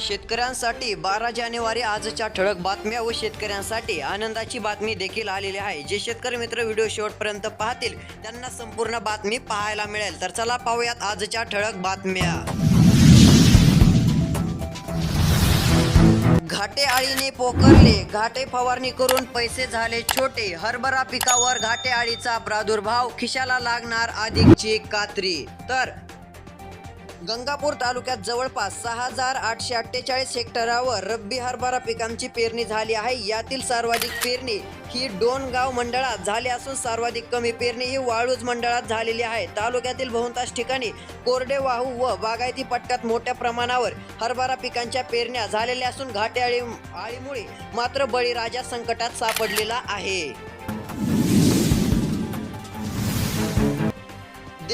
शेतकऱ्यांसाठी बारा जानेवारी आजच्या ठळक बातम्या व शेतकऱ्यांसाठी आनंदाची बातमी देखील आलेली आहे. जे शेतकरी मित्र व्हिडिओ शेवटपर्यंत पाहतील त्यांना संपूर्ण बातमी पाहायला मिळेल. तर चला पाहूयात आजच्या ठळक बातम्या. घाटे आळीने पोखरले. घाटे फवारणी करून पैसे झाले छोटे. हरभरा पिकावर घाटे आळीचा प्रादुर्भाव खिशाला लागणार अधिकची कात्री. तर गंगापूर तालुक्यात जवळपास सहा हजार आठशे अठ्ठेचाळीस हेक्टरावर रब्बी हरभरा पिकांची पेरणी झाली आहे. यातील सर्वाधिक पेरणी ही डोणगाव मंडळात झाली असून सर्वाधिक कमी पेरणी ही वाळूज मंडळात झालेली आहे. तालुक्यातील बहुतांश ठिकाणी कोरडे वाहू व बागायती पट्ट्यात मोठ्या प्रमाणावर हरभरा पिकांच्या पेरण्या झालेल्या असून घाटे आळी आळीमुळे मात्र बळीराजा संकटात सापडलेला आहे.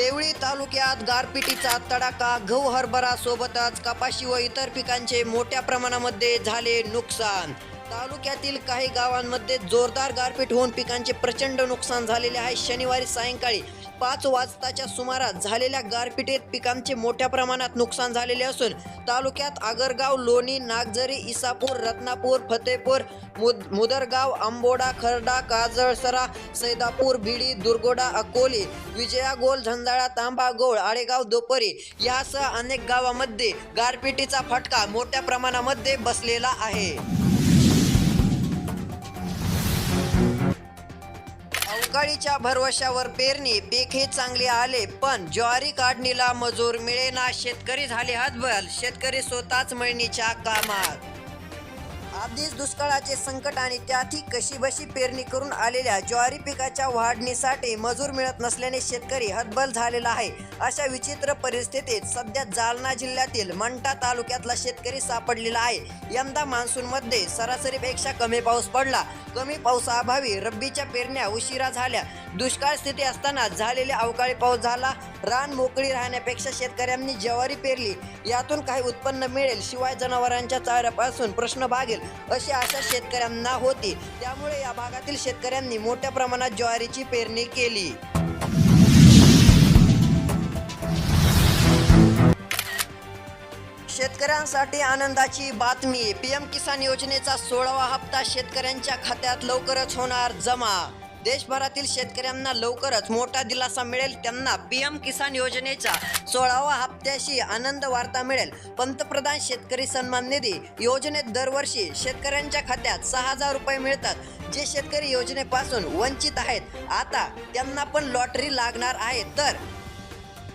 देवळी तालुक्यात गारपिटीचा तडाखा गहू हरभरा सोबतच कपाशी व इतर पिकांचे मोठ्या प्रमाणामध्ये झाले नुकसान. तालुक्यातील काही गावांमध्ये जोरदार गारपीट होऊन पिकांचे प्रचंड नुकसान झालेले आहे. शनिवारी सायंकाळी पाच वाजताच्या सुमारास झालेल्या गारपिटीत पिकांचे मोठ्या प्रमाणात नुकसान झालेले असून तालुक्यात आगरगाव लोणी नागझरी इसापूर रत्नापूर फतेपूर मुद मुदरगाव आंबोडा खरडा काजळसरा सैदापूर भिडी दुर्गोडा अकोली विजया गोल झंजाळा तांबागोळ आळेगाव दोपरी यासह अनेक गावामध्ये गारपिटीचा फटका मोठ्या प्रमाणामध्ये बसलेला आहे. अवकाळीच्या भरवशावर पेरणी पीक हे चांगले आले पण ज्वारी काढणीला मजूर मिळेना. शेतकरी झाले हतबल शेतकरी स्वतःच मळणीच्या कामात. आधीच दुष्काळाचे संकट आणि त्यातही कशीबशी पेरणी करून आलेल्या ज्वारी पिकाच्या वाढणीसाठी मजूर मिळत नसल्याने शेतकरी हतबल झालेला आहे. अशा विचित्र परिस्थितीत सध्या जालना जिल्ह्यातील मंठा तालुक्यातला शेतकरी सापडलेला आहे. यंदा मान्सूनमध्ये सरासरीपेक्षा कमी पाऊस पडला. कमी पावसाअभावी रब्बीच्या पेरण्या उशिरा झाल्या. दुष्काळ स्थिती असताना झालेला अवकाळी पाऊस झाला. रान मोकळी राहण्यापेक्षा शेतकऱ्यांनी ज्वारी पेरली. यातून काही उत्पन्न मिळेल शिवाय जनावरांच्या चाऱ्यापासून प्रश्न भागेल अशी आशा शेतकऱ्यांना होती. त्यामुळे या भागातील शेतकऱ्यांनी मोठ्या प्रमाणात ज्वारीची पेरणी केली. शेतकऱ्यांसाठी आनंदाची बातमी पीएम किसान योजनेचा सोळावा हप्ता शेतकऱ्यांच्या खात्यात लवकरच होणार जमा देशभरातील शेतकऱ्यांना लवकरच मोठा दिलासा मिळेल. त्यांना पीएम किसान योजनेच्या सोळावा हप्त्याशी आनंद वार्ता मिळेल. पंतप्रधान शेतकरी सन्मान निधी योजनेत दरवर्षी शेतकऱ्यांच्या खात्यात सहा हजार रुपये मिळतात. जे शेतकरी योजनेपासून वंचित आहेत आता त्यांना पण लॉटरी लागणार आहे. तर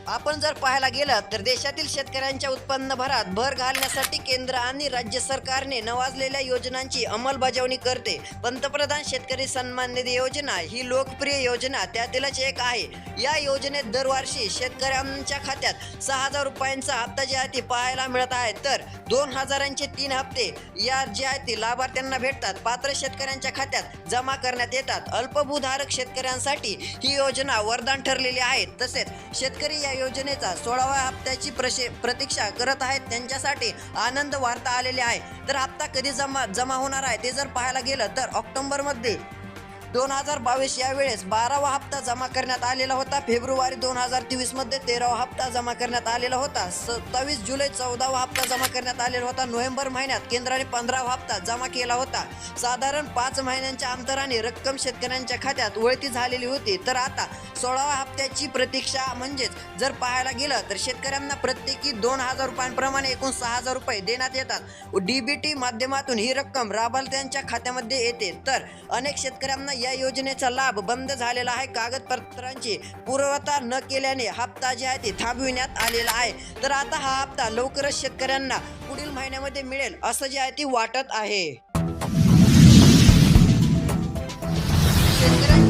आपण जर पाहायला गेलं तर देशातील शेतकऱ्यांच्या उत्पन्न भरात भर घालण्यासाठी केंद्र आणि राज्य सरकारने नवाजलेल्या योजनांची अंमलबजावणी करते. पंतप्रधान शेतकरी सन्मान निधी योजना ही लोकप्रिय योजना त्यातीलच एक आहे. या योजनेत दरवर्षी शेतकऱ्यांच्या खात्यात सहा हजार रुपयांचा हप्ता जे आहे ते पाहायला मिळत आहे तर दोन हजारांचे तीन हप्ते या जे आहेत ते लाभार्थ्यांना भेटतात पात्र शेतकऱ्यांच्या खात्यात जमा करण्यात येतात. अल्पभूधारक शेतकऱ्यांसाठी ही योजना वरदान ठरलेली आहे. तसेच शेतकरी या योजनेचा सोळाव्या हप्त्याची प्रशे प्रतीक्षा करत आहेत. त्यांच्यासाठी आनंद वार्ता आलेली आहे. तर हप्ता कधी जमा जमा होणार आहे ते जर पाहायला गेलं तर ऑक्टोबरमध्ये दोन हजार बावीस या वेळेस बारावा हप्ता जमा करण्यात आलेला होता. फेब्रुवारी दोन हजार तेवीसमध्ये तेरावा हप्ता जमा करण्यात आलेला होता. सत्तावीस जुलै चौदावा हप्ता जमा करण्यात आलेला होता. नोव्हेंबर महिन्यात केंद्राने पंधरावा हप्ता जमा केला होता. साधारण पाच महिन्यांच्या अंतराने रक्कम शेतकऱ्यांच्या खात्यात वळती झालेली होती. तर आता सोळावा हप्त्याची प्रतीक्षा म्हणजेच जर पाहायला गेलं तर शेतकऱ्यांना प्रत्येकी दोन हजार रुपयांप्रमाणे एकूण सहा हजार रुपये देण्यात येतात. डीबीटी माध्यमातून ही रक्कम लाभार्थ्यांच्या खात्यामध्ये येते. तर अनेक शेतकऱ्यांना या योजनेचा लाभ बंद झालेला आहे. कागदपत्रांची पूर्वता न केल्याने हप्ता जे आहे ते थांबविण्यात आलेला आहे. तर आता हा हप्ता लवकरच शेतकऱ्यांना पुढील महिन्यामध्ये मिळेल असं जे आहे ते वाटत आहे.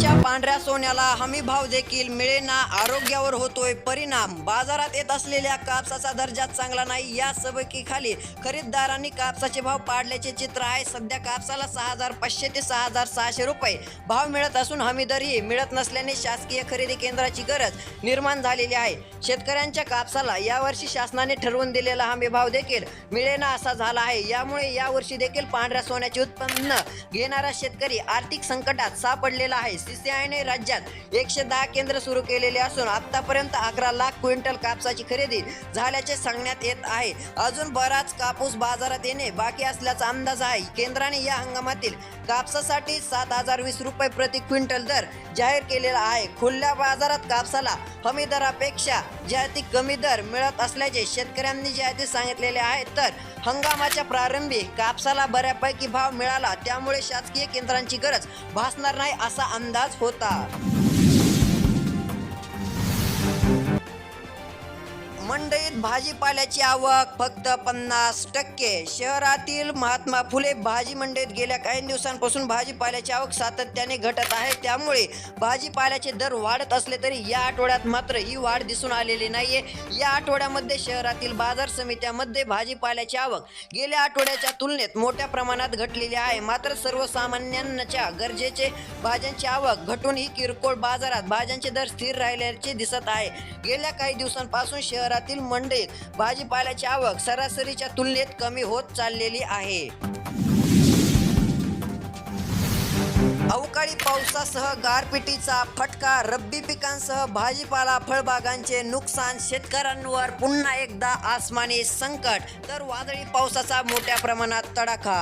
सोन्याच्या पांढऱ्या सोन्याला हमी भाव देखील मिळेना आरोग्यावर होतोय परिणाम. बाजारात येत असलेल्या कापसाचा दर्जा चांगला नाही या सबकीखाली खरेदीदारांनी कापसाचे भाव पाडल्याचे चित्र आहे. सध्या कापसाला सहा हजार पाचशे ते सहा हजार सहाशे रुपये भाव मिळत असून हमी दरही मिळत नसल्याने शासकीय खरेदी केंद्राची गरज निर्माण झालेली आहे. शेतकऱ्यांच्या कापसाला यावर्षी शासनाने ठरवून दिलेला हमी भाव देखील मिळेना असा झाला आहे. यामुळे यावर्षी देखील पांढऱ्या सोन्याचे उत्पन्न घेणारा शेतकरी आर्थिक संकटात सापडलेला आहे. सीसीएन राज्यात एकशे दहा केंद्र सुरू केलेले असून आतापर्यंत अकरा लाख क्विंटल कापसाची खरेदी झाल्याचे सांगण्यात येत आहे. अजून बराच कापूस बाजारात येणे बाकी असल्याचा अंदाज आहे. केंद्राने या हंगामातील कापसासाठी सात हजार वीस रुपये प्रति क्विंटल दर जाहीर केलेला आहे. खुल्या बाजारात कापसाला हमी दरापेक्षा जास्ती कमी दर मिळत असल्याचे शेतकऱ्यांनी जाहिराती सांगितलेले आहेत तर हंगामाच्या प्रारंभी कापसाला बऱ्यापैकी भाव मिळाला त्यामुळे शासकीय केंद्रांची गरज भासणार नाही असा अंदाज होता. मंडईत भाजीपाल्याची आवक फक्त पन्नास टक्के. शहरातील महात्मा फुले भाजी मंडईत गेल्या काही दिवसांपासून भाजीपाल्याची आवक सातत्याने घटत आहे. त्यामुळे भाजीपाल्याचे दर वाढत असले तरी या आठवड्यात मात्र ही वाढ दिसून आलेली नाहीये. या आठवड्यामध्ये शहरातील बाजार समित्यामध्ये भाजीपाल्याची आवक गेल्या आठवड्याच्या तुलनेत मोठ्या प्रमाणात घटलेली आहे. मात्र सर्वसामान्यांच्या गरजेचे भाज्यांची आवक घटून ही किरकोळ बाजारात भाज्यांचे दर स्थिर राहिल्याचे दिसत आहे. गेल्या काही दिवसांपासून शहरातील मंडईत भाजीपाल्याची आवक सरासरीच्या तुलनेत कमी होत चाललेली आहे. अवकाळी पावसासह गारपिटीचा फटका रब्बी पिकांसह भाजीपाला फळबागांचे नुकसान शेतकऱ्यांवर पुन्हा एकदा आसमानी संकट तर वादळी पावसाचा मोठ्या प्रमाणात तडाखा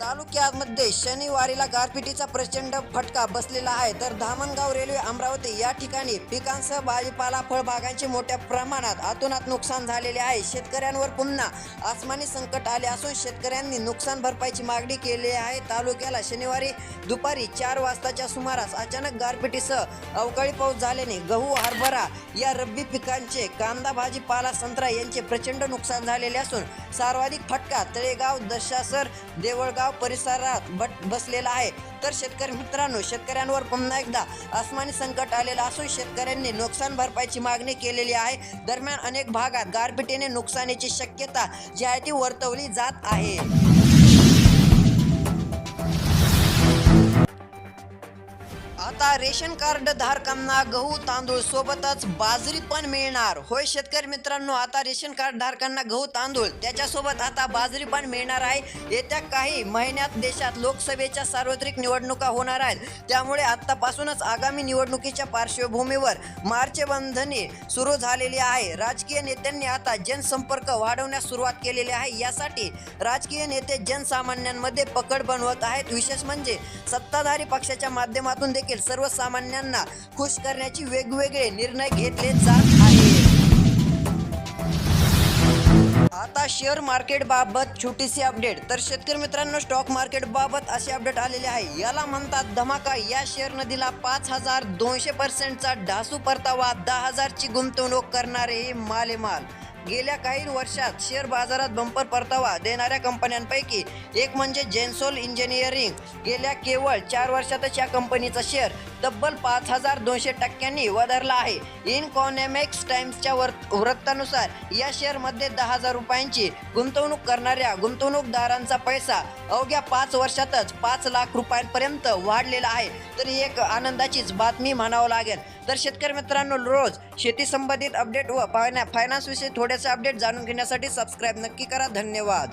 तालुक्यामध्ये शनिवारीला गारपिटीचा प्रचंड फटका बसलेला आहे. तर धामणगाव रेल्वे अमरावती या ठिकाणी पिकांसह भाजीपाला फळबागांचे मोठ्या प्रमाणात अतोनात नुकसान झालेले आहे. शेतकऱ्यांवर पुन्हा आसमानी संकट आले असून शेतकऱ्यांनी नुकसान भरपाईची मागणी केली आहे. तालुक्याला शनिवारी दुपारी चार वाजताच्या सुमारास अचानक गारपिटीसह अवकाळी पाऊस झाल्याने गहू हरभरा या रब्बी पिकांचे कांदा भाजीपाला संत्रा यांचे प्रचंड नुकसान झालेले असून सर्वाधिक फटका तळेगाव दशासर देवळगाव परिसरात बट बसलेला आहे. तर शेतकरी मित्रांनो शेतकऱ्यांवर पुन्हा एकदा आसमानी संकट आलेलं असून शेतकऱ्यांनी नुकसान भरपाईची मागणी केलेली आहे. दरम्यान अनेक भागात गारपिटीने नुकसानीची शक्यता जी आहे ती वर्तवली जात आहे. आता रेशन कार्ड धारकांना गहू तांदूळ सोबतच बाजरी पण मिळणार. होय शेतकरी मित्रांनो आता रेशन कार्ड धारकांना गहू तांदूळ त्याच्यासोबत आता बाजरी पण मिळणार आहे. येत्या काही महिन्यात देशात लोकसभेच्या सार्वत्रिक निवडणुका होणार आहेत. त्यामुळे आत्तापासूनच आगामी निवडणुकीच्या पार्श्वभूमीवर मार्चबंधने सुरू झालेली आहे. राजकीय नेत्यांनी आता जनसंपर्क वाढवण्यास सुरुवात केलेली आहे. यासाठी राजकीय नेते जनसामान्यांमध्ये पकड बनवत आहेत. विशेष म्हणजे सत्ताधारी पक्षाच्या माध्यमातून देखील सर्वसामान्यांना खुश करण्याची वेगवेगळे निर्णय घेतले जात आहेत. आता शेअर मार्केट बाबत छोटीशी अपडेट. तर शेतकरी मित्रांनो स्टॉक मार्केट बाबत असे अपडेट आलेले आहे. याला म्हणतात धमाका. या शेअर नदीला पाच हजार दोनशे पर्सेंटचा ढासू परतावा. दहा हजारची गुंतवणूक करणारे हे मालेमाल. गेल्या काही वर्षात शेअर बाजारात बंपर परतावा देणाऱ्या कंपन्यांपैकी एक म्हणजे जेन्सोल इंजिनिअरिंग. गेल्या केवळ चार वर्षातच या कंपनीचा शेअर तब्बल पाच हजार दोनशे टक्क्यांनी वधारला आहे. इनकॉनॉमिक्स टाइम्सच्या वर वृत्तानुसार या शेअरमध्ये दहा हजार रुपयांची गुंतवणूक करणाऱ्या गुंतवणूकदारांचा पैसा अवघ्या पाच वर्षातच पाच लाख रुपयांपर्यंत वाढलेला आहे. तर ही एक आनंदाचीच बातमी म्हणावं लागेल. तर शेतकरी मित्रांनो रोज शेती संबंधित अपडेट व फायना फायनान्सविषयी थोडेसे अपडेट जाणून घेण्यासाठी सबस्क्राईब नक्की करा. धन्यवाद.